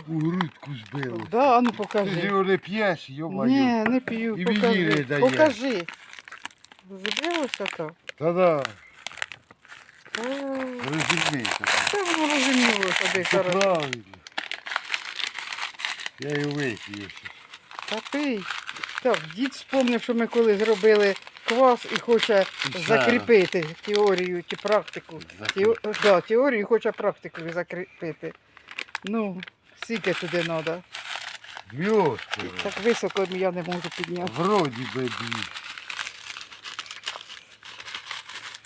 Що? У грудку збило. Да, ну Ти ж покажи. його не п'єш, йо-моє. Ні, не п'ю, І мені не покажи. дає. Покажи. Збилося то? Та-да, О, розумієте. Це воно розумілося, де Це зараз. правильно. Я його вип'ю. ще. Та пий. Так, дід спомнив, що ми коли зробили квас і хоче І закріпити теорію чи практику. Тео... Да, теорію хоче практику закріпити. Ну, скільки туди треба. Дві. Так високо я не можу підняти. Вроді би дві.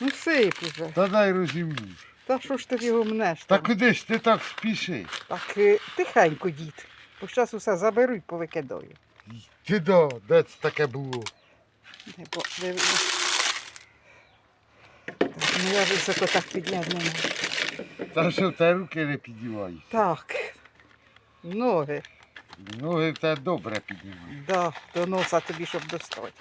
Ну сип уже. Та дай розімнеш. Та що ж ти його мнеш? Та там? куди ж ти так спішиш? Так е, тихенько, дід. Бо зараз усе заберу і повикидаю. Ти да, де це таке було? Не, бо, не, Так, ну я високо так підняти не можу. Та що тебе руки не піднімають? Так. Ноги. Ноги тебе добре піднімають. Да, до носа тобі, щоб достати.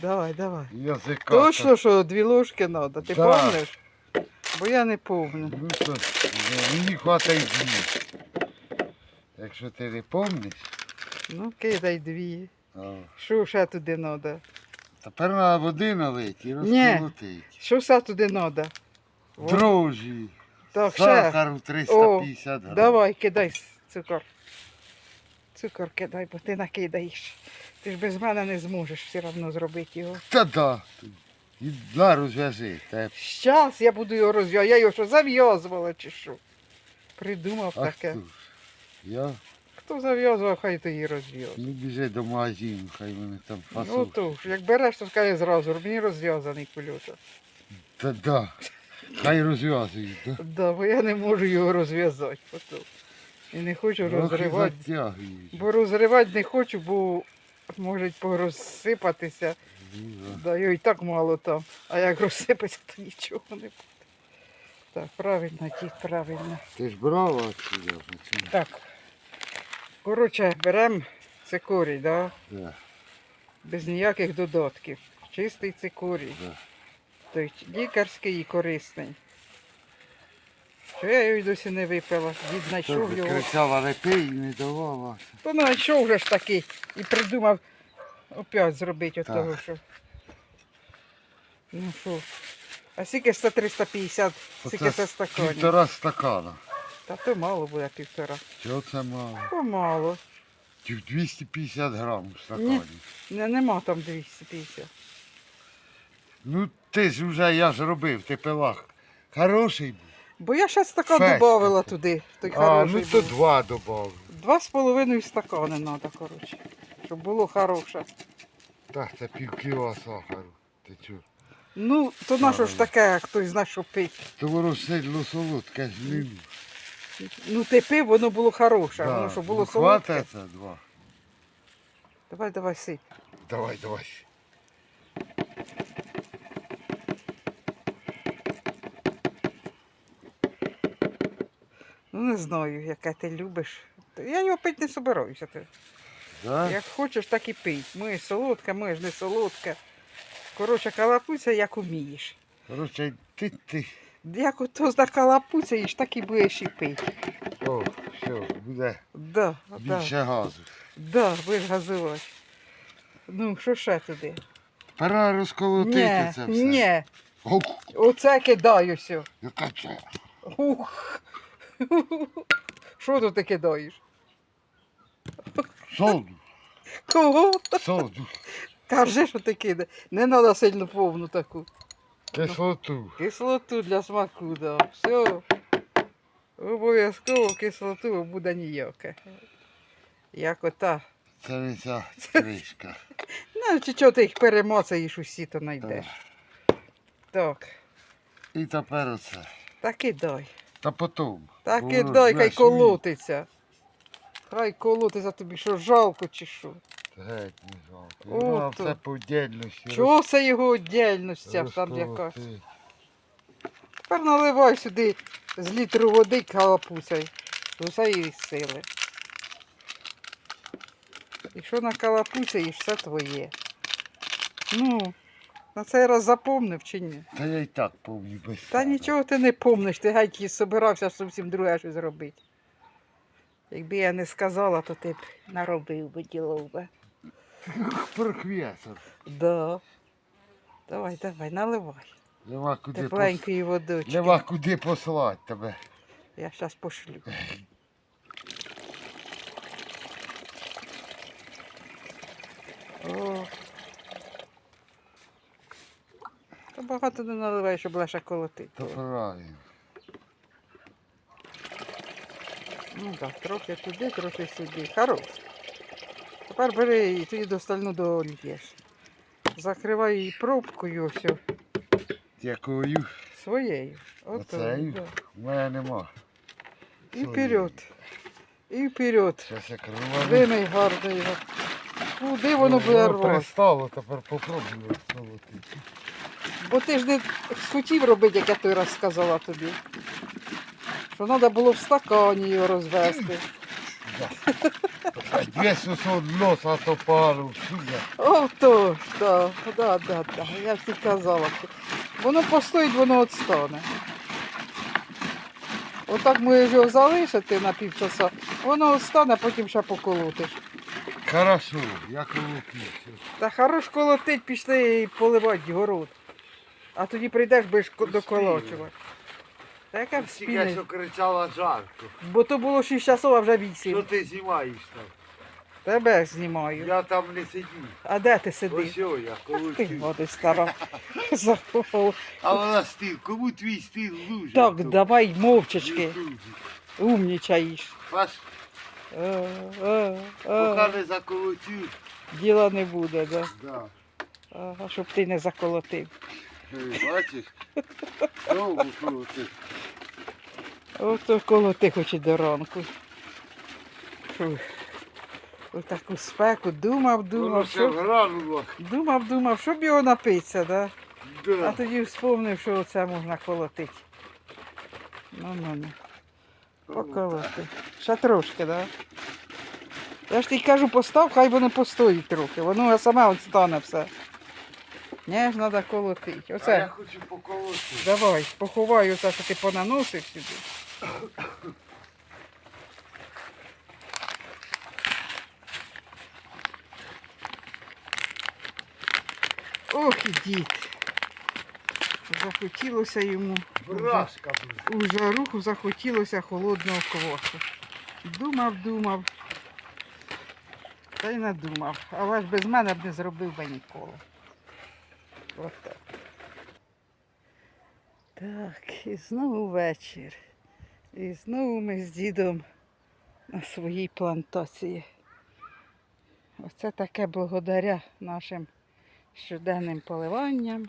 Давай, давай. Язика. Точно, що дві ложки треба, ти Да. пам'ятаєш? Бо я не пам'ятаю. Ну то мені хватає дві. Якщо ти не пам'ятаєш, Ну, кидай дві. а, Що ще туди треба? тепер треба води налити і розколотити. Що все туди треба? Дрожжі, Так, ще. сахар 350 грам. Давай, кидай цукор. Цукор кидай, бо ти накидаєш. Ти ж без мене не зможеш все одно зробити його. Та да. І на розв'яжи. Та, Щас я буду його розв'язувати. Я його що зав'язувала чи що? Придумав а таке. хто ж? Я Хто зав'язував, хай то її розв'язує. ну, біжи до магазину, хай вони там Ну фасують. то ж, як береш, то скажи зразу, мені розв'язаний кульочок. Та да. Хай розв'язують. Да? Да, бо я не можу його розв'язати потім. І не хочу розривати. затягують. Бо розривати не хочу, бо можуть порозсипатися. Ну, да. Да, його і так мало там. А як розсипеться, то нічого не буде. Так, правильно, дід, правильно. Ти ж брала отсюда? Так. Коротше, беремо цикорій, да? Да. без ніяких додатків. Чистий цикорій. Да. Тобто лікарський і корисний. Що я його й досі не випила. Дід знайшов його. кричала, пий і не давала. То знайшов вже ж такий і придумав опять зробити от Так. того, що. Ну що. А скільки це 350, скільки це стаканів? Півтора стакана. Та то мало буде півтора. Чого це мало? Помало. Ті 250 грам в стакані. Не, нема там 250. Ну ти ж вже я ж робив, ти пила. Хороший був. Бо я ще стакан Фест додавала туди. Той А, хороший ну то був. два добавив. Два з половиною стакани треба, коротше. Щоб було хороше. Так, це пів кіла сахару. Ти чого? Ну, то на що ж таке, як хтось знає, що пить. То воно сидло солодке ж не люблю. Ну ти пив, воно було хороше, воно що було Ну, солодке. хватить це два. Давай, давай, сип. Давай, давай. Ну не знаю, яке ти любиш. Я його пити не собираюся. Ти. Да? Як хочеш, так і пий. Моє солодке, моє ж не солодке. Коротше, калапуця, як умієш. Короче, ти ти. Як ото закалапуцяєш, так і будеш і пити. О, все, буде Да, да, більше газу. да, будеш газувати. Ну, що ще туди? Пора розколотити Ні, це все. ні, оце кидаю все. яка це? Ух. Що тут ти кидаєш? Соду, Кого? соду, Кажи, що ти кидаєш. Не треба сильно повну таку. кислоту. Кислоту для смаку, да. Все. Обов'язково кислоту буде ніяке. Як ота. Це не ця кришка. Ну, чи чого ти їх перемацаєш усі, то знайдеш. Так. І тепер оце. Так і дай. Та потім. Так і Воно дай, хай колотиться. Хай колотиться тобі, що жалко чи що. Геть не жалко. О, Ну, то. все по дільності. Чого це його віддільність там якась? Тепер наливай сюди з літру води калапуцяй. З усієї сили. І що на калапуцяї, все твоє. Ну, На цей раз запомнив чи ні? Та я й так повні без. Та нічого ти не помниш, ти геть і собирався зовсім друге щось робити. Якби я не сказала, то ти б наробив би ділов би. Прохвєсор. Да. Давай, давай, наливай. Нема куди, пос... Тепленької водички. Нема куди послати тебе. Я зараз пошлю. О. Та багато не наливай, щоб лише колотити. Правильно. Ну так, трохи туди, трохи сюди. Хорош. Тепер бери і тоді достальну долієш. Закривай її пробкою о, Дякую. своєю. Оцею? У мене нема. І вперед. І вперед. Вимий гарно його. Куди воно буде рвати? Пристало, тепер попробую розколоти. Бо ти ж не хотів робити, як я той раз сказала тобі. Що треба було в стакані його розвести. Десь ось носа то пару. Ото ж, так, да, да, да. Я ж тобі казала. Воно постоїть, воно відстане. Отак можеш його залишити на півчаса, воно відстане, потім ще поколотиш. Хорошо, я колотився. Та хорош колотить, пішли і поливати город. А тоді прийдеш, будеш ко- доколочувати. Та яка Тільки що кричала жарко. Бо то було 6 часов, а вже 8. Що ти знімаєш там? Тебе знімаю. Я там не сидів. А де ти Ось сидиш? що я Ти колотив. води стара. А вона стил, кому твій стил лужить? Так, давай мовчачки. Умнічаєш. Е. поки не заколотив, Діла не буде, да? да. Ага, щоб ти не заколотив. Е, Бачиш? Довго колотив. Ото колоти хоч і до ранку. Фу. У таку спеку думав, думав, що... думав, думав, щоб його напитися, да? А тоді вспомнив, що оце можна колотити. Ну, ну, ну. Поколоти. Ще трошки, да? Я ж тобі кажу, постав, хай воно постоїть трохи. Воно саме от стане все. Ні, ж треба колотити. А я хочу поколоти. Давай, поховай оце, що ти понаносив сюди. Ох дід. Захотілося йому Брашка у жаруху захотілося холодного квасу. Думав, думав. Та й надумав. Але ж без мене б не зробив би ніколи. От так. Так, і знову вечір. І знову ми з дідом на своїй плантації. Оце таке благодаря нашим щоденним поливанням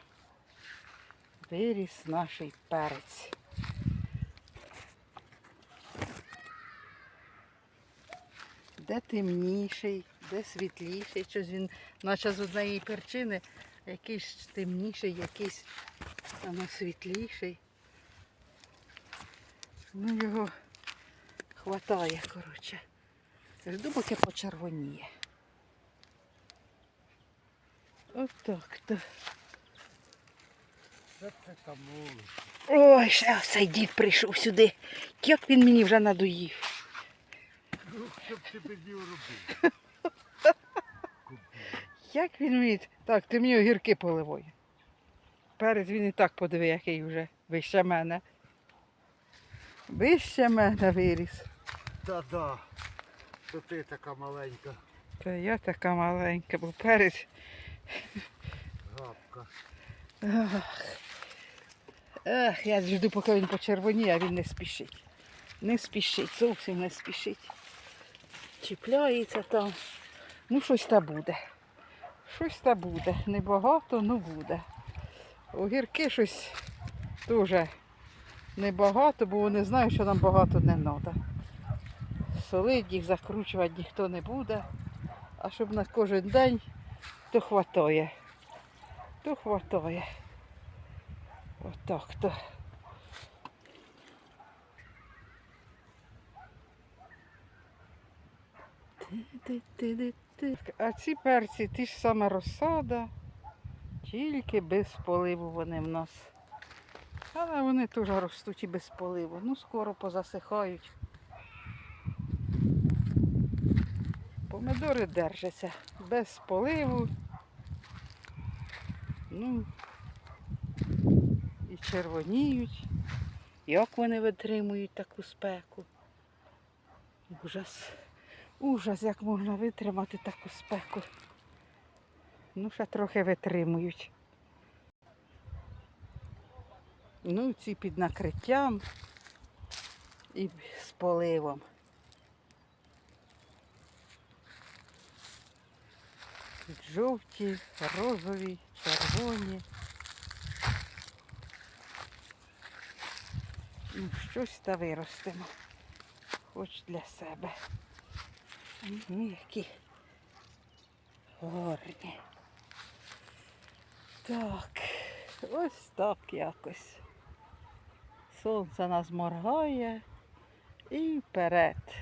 виріс наш перець. Де темніший, де світліший. Щось він, наче з однієї перчини, якийсь темніший, якийсь воно світліший. Ну його хватає, коротше. Жду, поки почервоніє. Отак то. Що це там було? Ой, ще цей дід прийшов сюди. Як він мені вже надоїв. Ну, що б ти мені робив? Як він мені. Так, ти мені огірки поливай. Перець він і так подиви, який вже вище мене. Вище мене виріс. Та-да. То ти така маленька Та я така маленька, бо перець. гапка. Ах, Ах, я жду, поки він почервоніє, а він не спішить. Не спішить, зовсім не спішить. Чіпляється там. Ну, щось та буде. Щось та буде. Небагато, ну буде. Огірки щось теж небагато, бо вони знають, що нам багато не треба. Солить їх закручувати ніхто не буде. А щоб на кожен день, то хватає. То хватає. Отак то. А ці перці, ті ж саме розсада, Тільки без поливу вони в нас. Але вони теж ростуть і без поливу. Ну, скоро позасихають. Помидори держаться без поливу. Ну червоніють. Як вони витримують таку спеку? Ужас. Ужас, як можна витримати таку спеку. Ну, ще трохи витримують. Ну, ці під накриттям і з поливом. Жовті, розові, червоні. Ну, щось та виростемо. Хоч для себе. Ну, які горні. Так, ось так якось. Сонце нас моргає і вперед.